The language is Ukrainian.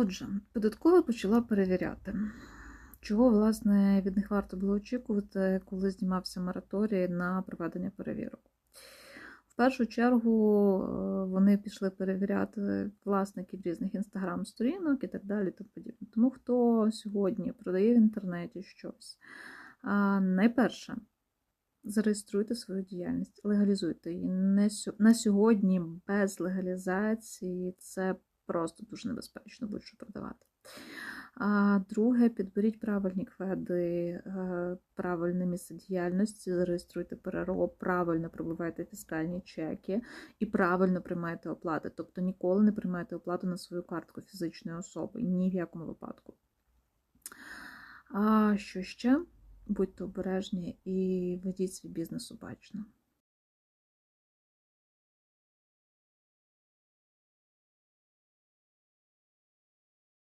Отже, податкова почала перевіряти, чого, власне, від них варто було очікувати, коли знімався мораторій на проведення перевірок. В першу чергу е, вони пішли перевіряти власників різних інстаграм-сторінок і так далі. Тому, подібне. тому хто сьогодні продає в інтернеті щось, а, найперше, зареєструйте свою діяльність, легалізуйте її. На сьогодні без легалізації це просто дуже небезпечно будь-що продавати. А друге, підберіть правильні кведи, е, правильне місце діяльності, зареєструйте перероб, правильно пробивайте фіскальні чеки і правильно приймайте оплати. Тобто ніколи не приймайте оплату на свою картку фізичної особи, ні в якому випадку. А що ще? Будьте обережні і ведіть свій бізнес обачно.